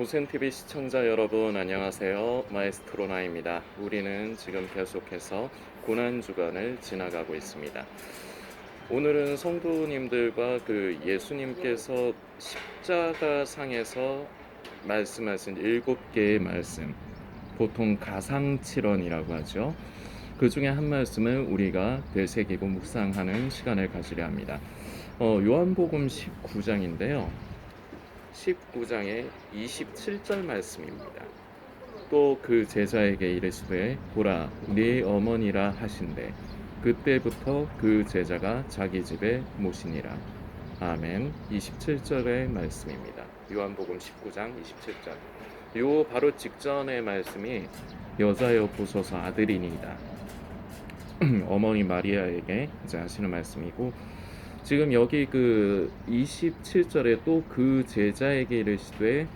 고센TV 시청자 여러분 안녕하세요. 마에스트로나입니다. 우리는 지금 계속해서 고난주간을 지나가고 있습니다. 오늘은 성도님들과 그 예수님께서 십자가 상에서 말씀하신 일곱 개의 말씀, 보통 가상칠언이라고 하죠. 그 중에 한 말씀을 우리가 되새기고 묵상하는 시간을 가지려 합니다. 어, 요한복음 19장인데요. 19장의 27절 말씀입니다. 또 그 제자에게 이르시되 보라 네 어머니라 하신대 그때부터 그 제자가 자기 집에 모시니라. 아멘. 27절의 말씀입니다. 요한복음 19장 27절. 요 바로 직전의 말씀이 여자여 보소서 아들이니이다. 어머니 마리아에게 이제 하시는 말씀이고 지금 여기 그 27절에 또 그 제자에게 이르시되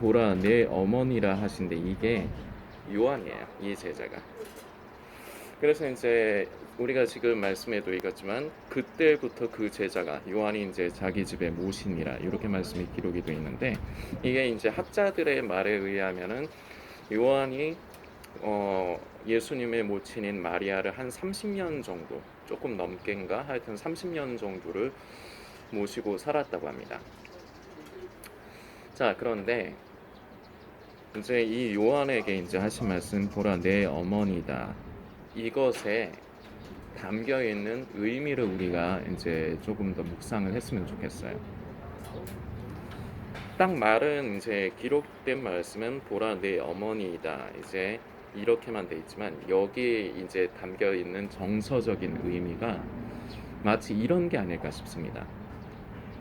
보라 내 어머니라 하신데 이게 요한이에요. 이 제자가. 그래서 이제 우리가 지금 말씀에도 읽었지만 그때부터 그 제자가 요한이 이제 자기 집에 모시니라 이렇게 말씀이 기록이 되어 있는데 이게 이제 학자들의 말에 의하면은 요한이 어, 예수님의 모친인 마리아를 한 30년 정도 조금 넘게인가 하여튼 30년 정도를 모시고 살았다고 합니다. 자 그런데 이제 이 요한에게 이제 하신 말씀 보라 내 어머니다 이것에 담겨 있는 의미를 우리가 이제 조금 더 묵상을 했으면 좋겠어요. 딱 말은 이제 기록된 말씀은 보라 내 어머니이다 이제 이렇게만 돼 있지만 여기 이제 담겨 있는 정서적인 의미가 마치 이런 게 아닐까 싶습니다.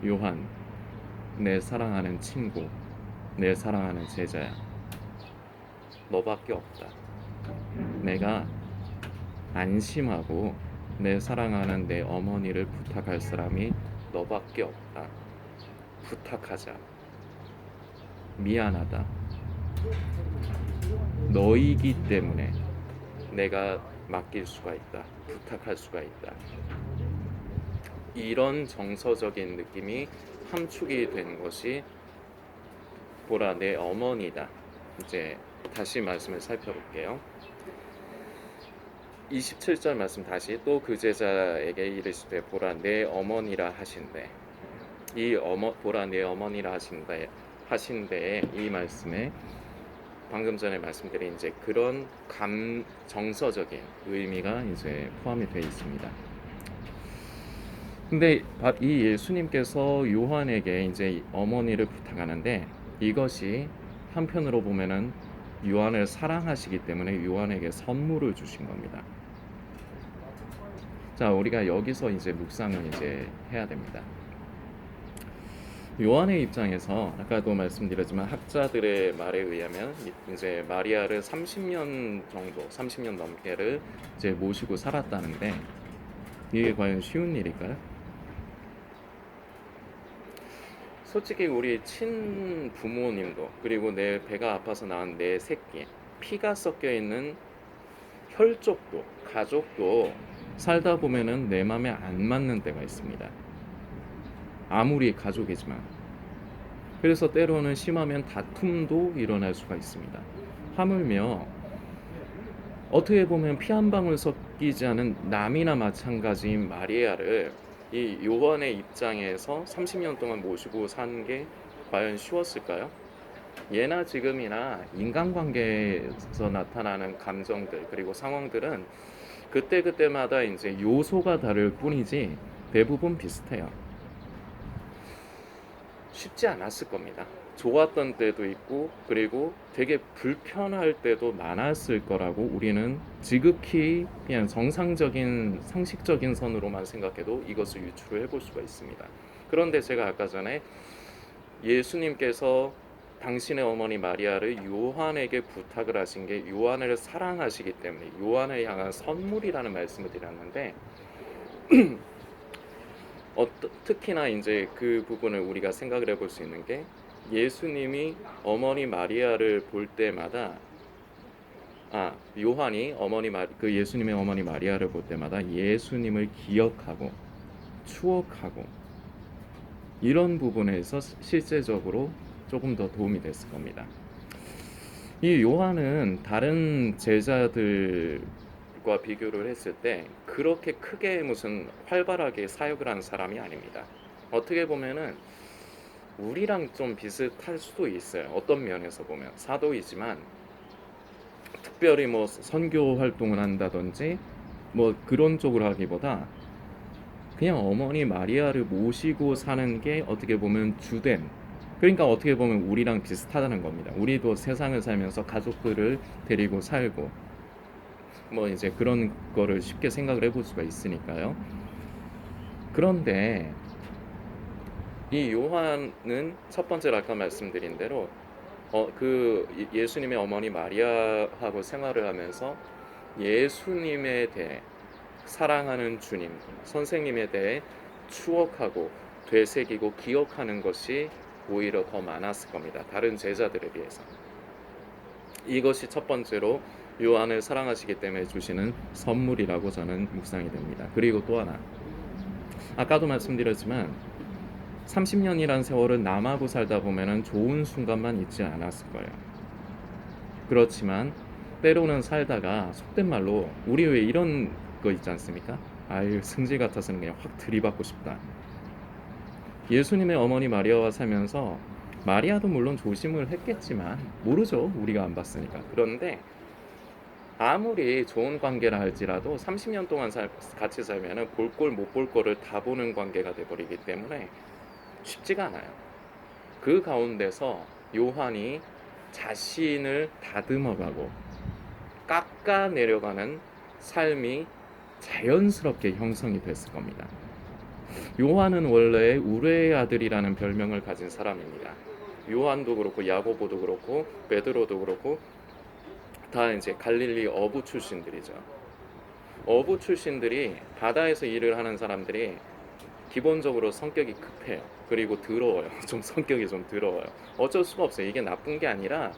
요한, 내 사랑하는 친구, 내 사랑하는 제자야. 너밖에 없다. 내가 안심하고 내 사랑하는 내 어머니를 부탁할 사람이 너밖에 없다. 부탁하자. 미안하다. 너이기 때문에 내가 맡길 수가 있다. 부탁할 수가 있다. 이런 정서적인 느낌이 함축이 된 것이 보라 내 어머니다. 이제 다시 말씀을 살펴볼게요. 27절 말씀 다시 또 그 제자에게 이르시되 보라 내 어머니라 하신대. 이 어머 보라 내 어머니라 하신대 하신데 이 말씀에 방금 전에 말씀드린 이제 그런 감 정서적인 의미가 이제 포함이 되어 있습니다. 근데 이 예수님께서 요한에게 이제 어머니를 부탁하는데 이것이 한편으로 보면은 요한을 사랑하시기 때문에 요한에게 선물을 주신 겁니다. 자, 우리가 여기서 이제 묵상을 이제 해야 됩니다. 요한의 입장에서 아까도 말씀드렸지만 학자들의 말에 의하면 이제 마리아를 30년 정도, 30년 넘게를 이제 모시고 살았다는데 이게 과연 쉬운 일일까요? 솔직히 우리 친 부모님도 그리고 내 배가 아파서 낳은 내 새끼 피가 섞여 있는 혈족도 가족도 살다 보면은 내 맘에 안 맞는 때가 있습니다. 아무리 가족이지만 그래서 때로는 심하면 다툼도 일어날 수가 있습니다. 하물며 어떻게 보면 피 한 방울 섞이지 않은 남이나 마찬가지인 마리아를 이 요한의 입장에서 30년 동안 모시고 산 게 과연 쉬웠을까요? 예나 지금이나 인간관계에서 나타나는 감정들 그리고 상황들은 그때 그때마다 이제 요소가 다를 뿐이지 대부분 비슷해요. 쉽지 않았을 겁니다. 좋았던 때도 있고 그리고 되게 불편할 때도 많았을 거라고 우리는 지극히 그냥 정상적인 상식적인 선으로만 생각해도 이것을 유추를 해볼 수가 있습니다. 그런데 제가 아까 전에 예수님께서 당신의 어머니 마리아를 요한에게 부탁을 하신 게 요한을 사랑하시기 때문에 요한을 향한 선물이라는 말씀을 드렸는데 어, 특히나 이제 그 부분을 우리가 생각을 해볼 수 있는 게 예수님이 어머니 마리아를 볼 때마다 아 요한이 어머니 마, 그 예수님의 어머니 마리아를 볼 때마다 예수님을 기억하고 추억하고 이런 부분에서 실제적으로 조금 더 도움이 됐을 겁니다. 이 요한은 다른 제자들 과 비교를 했을 때 그렇게 크게 무슨 활발하게 사역을 한 사람이 아닙니다. 어떻게 보면은 우리랑 좀 비슷할 수도 있어요. 어떤 면에서 보면 사도이지만 특별히 뭐 선교 활동을 한다든지 뭐 그런 쪽으로 하기보다 그냥 어머니 마리아를 모시고 사는 게 어떻게 보면 주된 그러니까 어떻게 보면 우리랑 비슷하다는 겁니다. 우리도 세상을 살면서 가족들을 데리고 살고 뭐 이제 그런 거를 쉽게 생각을 해볼 수가 있으니까요. 그런데 이 요한은 첫 번째로 아까 말씀드린 대로 어, 그 예- 예수님의 어머니 마리아하고 생활을 하면서 예수님에 대해 사랑하는 주님, 선생님에 대해 추억하고 되새기고 기억하는 것이 오히려 더 많았을 겁니다. 다른 제자들에 비해서. 이것이 첫 번째로 요한을 사랑하시기 때문에 주시는 선물이라고 저는 묵상이 됩니다. 그리고 또 하나. 아까도 말씀드렸지만 30년이란 세월을 남하고 살다 보면은 좋은 순간만 있지 않았을 거예요. 그렇지만 때로는 살다가 속된 말로 우리 왜 이런 거 있지 않습니까? 아유 승질 같아서는 그냥 확 들이받고 싶다. 예수님의 어머니 마리아와 살면서 마리아도 물론 조심을 했겠지만 모르죠 우리가 안 봤으니까 그런데 아무리 좋은 관계라 할지라도 30년 동안 살, 같이 살면은 볼 꼴 못 볼 거를 다 보는 관계가 돼버리기 때문에 쉽지가 않아요. 그 가운데서 요한이 자신을 다듬어가고 깎아 내려가는 삶이 자연스럽게 형성이 됐을 겁니다. 요한은 원래 우레의 아들이라는 별명을 가진 사람입니다. 요한도 그렇고 야고보도 그렇고 베드로도 그렇고 다 이제 갈릴리 어부 출신들이죠. 어부 출신들이 바다에서 일을 하는 사람들이 기본적으로 성격이 급해요. 그리고 더러워요. 좀 성격이 좀 더러워요. 어쩔 수가 없어요. 이게 나쁜 게 아니라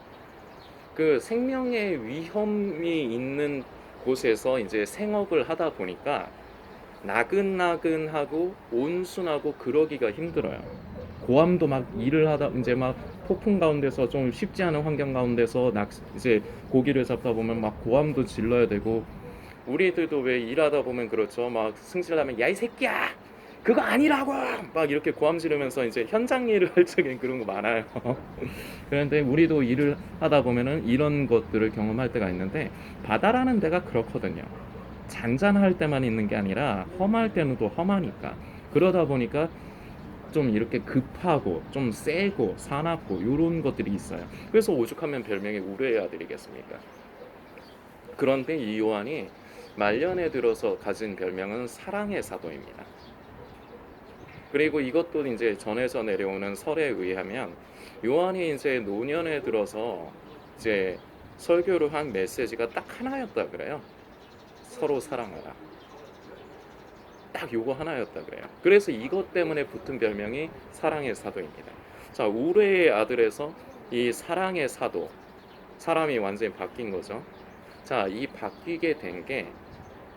그 생명의 위험이 있는 곳에서 이제 생업을 하다 보니까 나근나근하고 온순하고 그러기가 힘들어요. 고함도 막 일을 하다 이제 막 폭풍 가운데서 좀 쉽지 않은 환경 가운데서 낙 이제 고기를 잡다 보면 막 고함도 질러야 되고 우리들도 왜 일하다 보면 그렇죠. 막 승질나면 야 이 새끼야 그거 아니라고 막 이렇게 고함 지르면서 이제 현장 일을 할 적엔 그런 거 많아요. 그런데 우리도 일을 하다 보면은 이런 것들을 경험할 때가 있는데 바다라는 데가 그렇거든요. 잔잔할 때만 있는 게 아니라 험할 때는 또 험하니까 그러다 보니까 좀 이렇게 급하고 좀 세고 사납고 이런 것들이 있어요. 그래서 오죽하면 별명이 우레의 아들이겠습니까? 그런데 이 요한이 말년에 들어서 가진 별명은 사랑의 사도입니다. 그리고 이것도 이제 전에서 내려오는 설에 의하면 요한이 이제 노년에 들어서 이제 설교를 한 메시지가 딱 하나였다 그래요. 서로 사랑하라. 딱 요거 하나였다 그래요. 그래서 이것 때문에 붙은 별명이 사랑의 사도입니다. 자, 우레의 아들에서 이 사랑의 사도 사람이 완전히 바뀐 거죠. 자, 이 바뀌게 된 게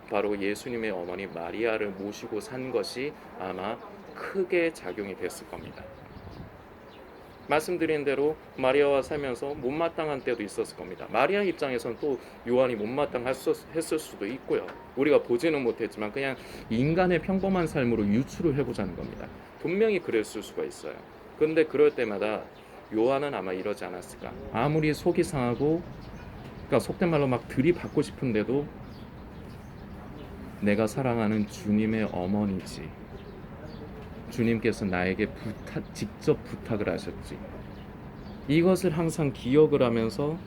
바로 예수님의 어머니 마리아를 모시고 산 것이 아마 크게 작용이 됐을 겁니다. 말씀드린 대로 마리아와 살면서 못마땅한 때도 있었을 겁니다. 마리아 입장에서는 또 요한이 못마땅했을 수도 있고요. 우리가 보지는 못했지만 그냥 인간의 평범한 삶으로 유추를 해보자는 겁니다. 분명히 그랬을 수가 있어요. 그런데 그럴 때마다 요한은 아마 이러지 않았을까. 아무리 속이 상하고, 그러니까 속된 말로 막 들이받고 싶은데도 내가 사랑하는 주님의 어머니지. 주님께서 나에게 부탁, 직접 부탁을 하셨지. 이것을 항상 기억을 하면서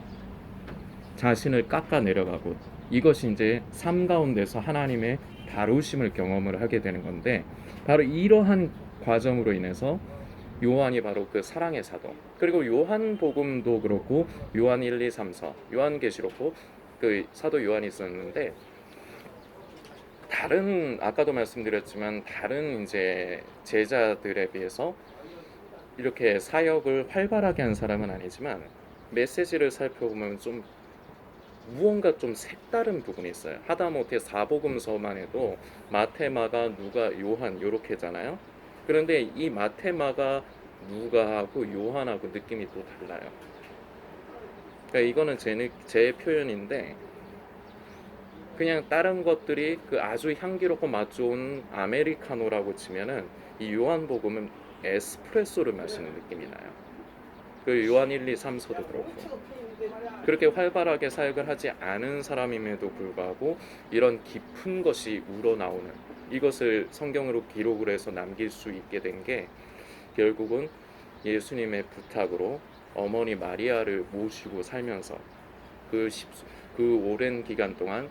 자신을 깎아 내려가고 이것이 이제 삶 가운데서 하나님의 다루심을 경험을 하게 되는 건데 바로 이러한 과정으로 인해서 요한이 바로 그 사랑의 사도 그리고 요한 복음도 그렇고 요한 1, 2, 3, 4 요한 계시록도 그 사도 요한이 있었는데 다른 아까도 말씀드렸지만 다른 이제 제자들에 비해서 이렇게 사역을 활발하게 한 사람은 아니지만 메시지를 살펴보면 좀 무언가 좀 색다른 부분이 있어요. 하다못해 사복음서만 해도 마테마가 누가 요한 요렇게잖아요. 그런데 이 마테마가 누가하고 요한하고 느낌이 또 달라요. 그러니까 이거는 제, 느- 제 표현인데 그냥 다른 것들이 그 아주 향기롭고 맛 좋은 아메리카노라고 치면은 이 요한복음은 에스프레소를 마시는 느낌이 나요. 그 요한 1, 2, 3서도 그렇고 그렇게 활발하게 사역을 하지 않은 사람임에도 불구하고 이런 깊은 것이 우러나오는 이것을 성경으로 기록을 해서 남길 수 있게 된 게 결국은 예수님의 부탁으로 어머니 마리아를 모시고 살면서 그, 십, 그 오랜 기간 동안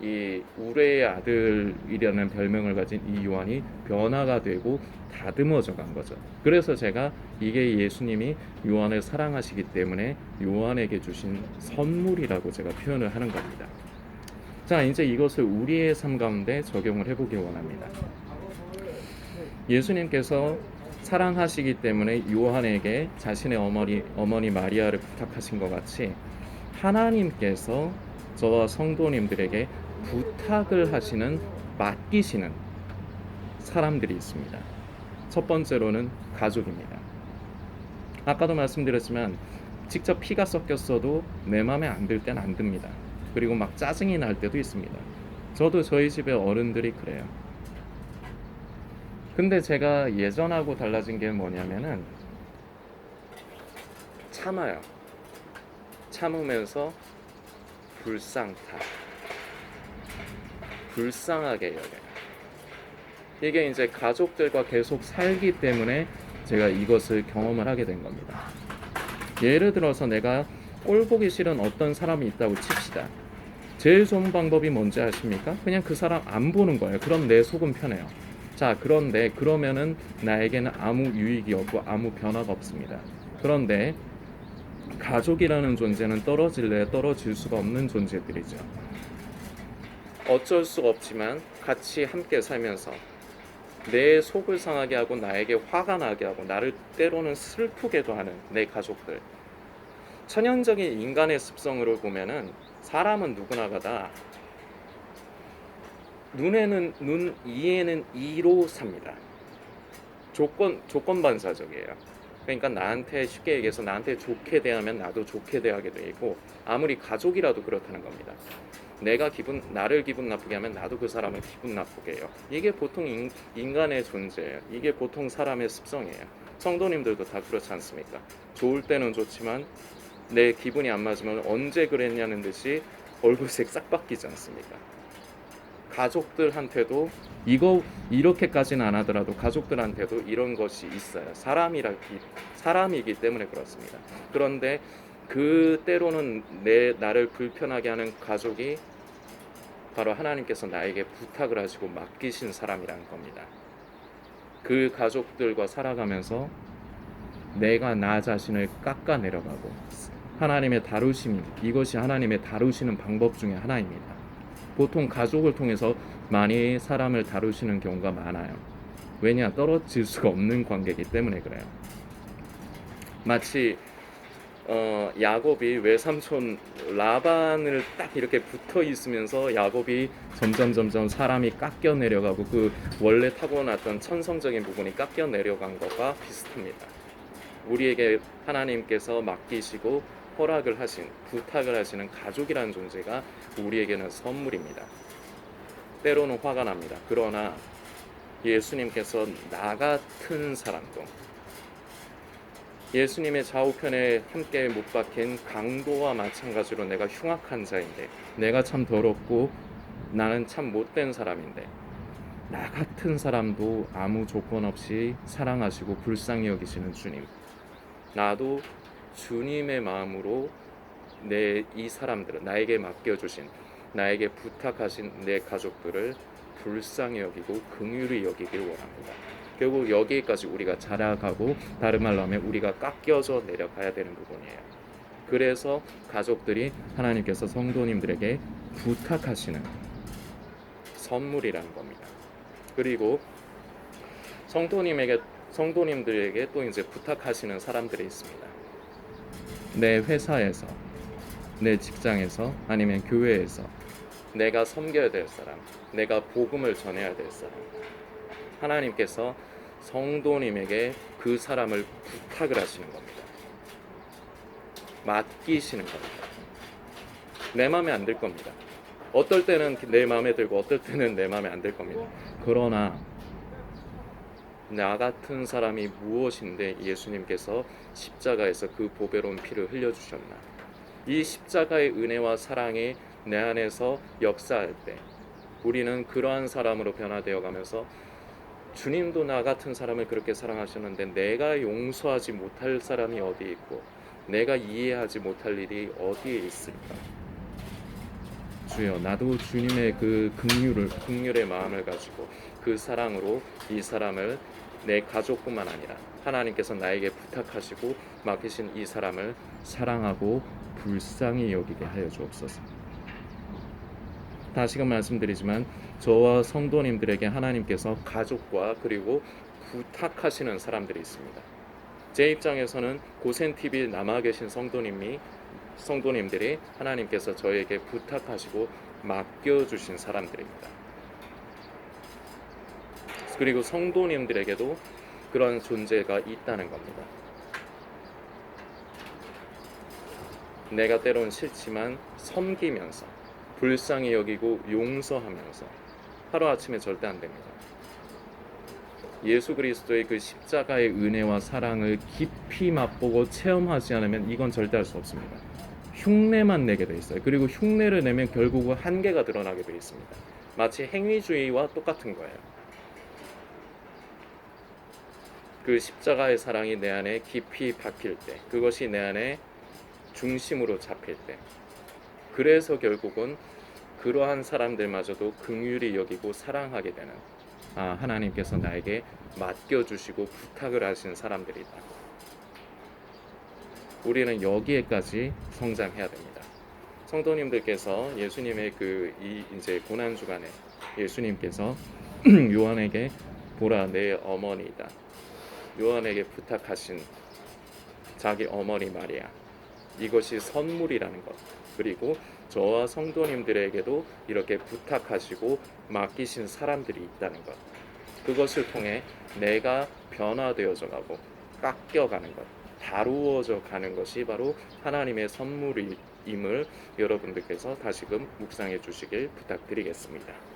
이 우레의 아들이라는 별명을 가진 이 요한이 변화가 되고 다듬어져 간 거죠. 그래서 제가 이게 예수님이 요한을 사랑하시기 때문에 요한에게 주신 선물이라고 제가 표현을 하는 겁니다. 자, 이제 이것을 우리의 삶 가운데 적용을 해보기 원합니다. 예수님께서 사랑하시기 때문에 요한에게 자신의 어머니 어머니 마리아를 부탁하신 것 같이 하나님께서 저와 성도님들에게 부탁을 하시는 맡기시는 사람들이 있습니다. 첫 번째로는 가족입니다. 아까도 말씀드렸지만 직접 피가 섞였어도 내 마음에 안 들 땐 안 듭니다. 그리고 막 짜증이 날 때도 있습니다. 저도 저희 집의 어른들이 그래요. 근데 제가 예전하고 달라진 게 뭐냐면은 참아요. 참으면서 불쌍타. 불쌍하게 여겨요. 이게 이제 가족들과 계속 살기 때문에 제가 이것을 경험을 하게 된 겁니다. 예를 들어서 내가 꼴 보기 싫은 어떤 사람이 있다고 칩시다. 제일 좋은 방법이 뭔지 아십니까? 그냥 그 사람 안 보는 거예요. 그럼 내 속은 편해요. 자, 그런데 그러면은 나에게는 아무 유익이 없고 아무 변화가 없습니다. 그런데 가족이라는 존재는 떨어질래 떨어질 수가 없는 존재들이죠. 어쩔 수 없지만 같이 함께 살면서 내 속을 상하게 하고 나에게 화가 나게 하고 나를 때로는 슬프게도 하는 내 가족들. 천연적인 인간의 습성으로 보면은 사람은 누구나가 다 눈에는 눈, 이에는 이로 삽니다. 조건 조건 반사적이에요. 그러니까 나한테 쉽게 얘기해서 나한테 좋게 대하면 나도 좋게 대하게 되고 아무리 가족이라도 그렇다는 겁니다. 내가 기분 나를 기분 나쁘게 하면 나도 그 사람을 기분 나쁘게 해요. 이게 보통 인, 인간의 존재예요. 이게 보통 사람의 습성이에요. 성도님들도 다 그렇지 않습니까? 좋을 때는 좋지만 내 기분이 안 맞으면 언제 그랬냐는 듯이 얼굴색 싹 바뀌지 않습니까? 가족들한테도 이거 이렇게까지는 안 하더라도 가족들한테도 이런 것이 있어요. 사람이라 사람이기 때문에 그렇습니다. 그런데 그 때로는 내 나를 불편하게 하는 가족이 바로 하나님께서 나에게 부탁을 하시고 맡기신 사람이라는 겁니다. 그 가족들과 살아가면서 내가 나 자신을 깎아 내려가고 하나님의 다루심 이것이 하나님의 다루시는 방법 중에 하나입니다. 보통 가족을 통해서 많이 사람을 다루시는 경우가 많아요. 왜냐 떨어질 수가 없는 관계이기 때문에 그래요. 마치 어, 야곱이 외삼촌 라반을 딱 이렇게 붙어 있으면서 야곱이 점점 점점 사람이 깎여 내려가고 그 원래 타고났던 천성적인 부분이 깎여 내려간 것과 비슷합니다. 우리에게 하나님께서 맡기시고 허락을 하신 부탁을 하시는 가족이라는 존재가 우리에게는 선물입니다. 때로는 화가 납니다. 그러나 예수님께서 나 같은 사람도 예수님의 좌우편에 함께 못 박힌 강도와 마찬가지로 내가 흉악한 자인데 내가 참 더럽고 나는 참 못된 사람인데 나 같은 사람도 아무 조건 없이 사랑하시고 불쌍히 여기시는 주님 나도 주님의 마음으로 내 이 사람들을 나에게 맡겨주신 나에게 부탁하신 내 가족들을 불쌍히 여기고 긍휼히 여기길 원합니다. 결국 여기까지 우리가 자라가고 다른 말로 하면 우리가 깎여져 내려가야 되는 부분이에요. 그래서 가족들이 하나님께서 성도님들에게 부탁하시는 선물이라는 겁니다. 그리고 성도님에게 성도님들에게 또 이제 부탁하시는 사람들이 있습니다. 내 회사에서, 내 직장에서, 아니면 교회에서 내가 섬겨야 될 사람, 내가 복음을 전해야 될 사람. 하나님께서 성도님에게 그 사람을 부탁을 하시는 겁니다. 맡기시는 겁니다. 내 마음에 안 들 겁니다. 어떨 때는 내 마음에 들고 어떨 때는 내 마음에 안 들 겁니다. 그러나 나 같은 사람이 무엇인데 예수님께서 십자가에서 그 보배로운 피를 흘려주셨나? 이 십자가의 은혜와 사랑이 내 안에서 역사할 때 우리는 그러한 사람으로 변화되어 가면서 주님도 나 같은 사람을 그렇게 사랑하셨는데 내가 용서하지 못할 사람이 어디 있고 내가 이해하지 못할 일이 어디에 있을까? 주여 나도 주님의 그 긍휼을 긍휼의 마음을 가지고 그 사랑으로 이 사람을 내 가족뿐만 아니라 하나님께서 나에게 부탁하시고 맡기신 이 사람을 사랑하고 불쌍히 여기게 하여 주옵소서. 다시금 말씀드리지만 저와 성도님들에게 하나님께서 가족과 그리고 부탁하시는 사람들이 있습니다. 제 입장에서는 고센 TV 남아 계신 성도님이 성도님들이 하나님께서 저에게 부탁하시고 맡겨 주신 사람들입니다. 그리고 성도님들에게도 그런 존재가 있다는 겁니다. 내가 때론 싫지만 섬기면서 불쌍히 여기고 용서하면서 하루아침에 절대 안 됩니다. 예수 그리스도의 그 십자가의 은혜와 사랑을 깊이 맛보고 체험하지 않으면 이건 절대 할 수 없습니다. 흉내만 내게 돼 있어요. 그리고 흉내를 내면 결국은 한계가 드러나게 돼 있습니다. 마치 행위주의와 똑같은 거예요. 그 십자가의 사랑이 내 안에 깊이 박힐 때, 그것이 내 안에 중심으로 잡힐 때, 그래서 결국은 그러한 사람들마저도 긍휼히 여기고 사랑하게 되는 아, 하나님께서 나에게 맡겨주시고 부탁을 하신 사람들이다. 우리는 여기에까지 성장해야 됩니다. 성도님들께서 예수님의 그 이 이제 고난 주간에 예수님께서 요한에게 보라 내 어머니다. 요한에게 부탁하신 자기 어머니 마리아. 이것이 선물이라는 것. 그리고 저와 성도님들에게도 이렇게 부탁하시고 맡기신 사람들이 있다는 것. 그것을 통해 내가 변화되어져 가고 깎여가는 것, 다루어져 가는 것이 바로 하나님의 선물임을 여러분들께서 다시금 묵상해 주시길 부탁드리겠습니다.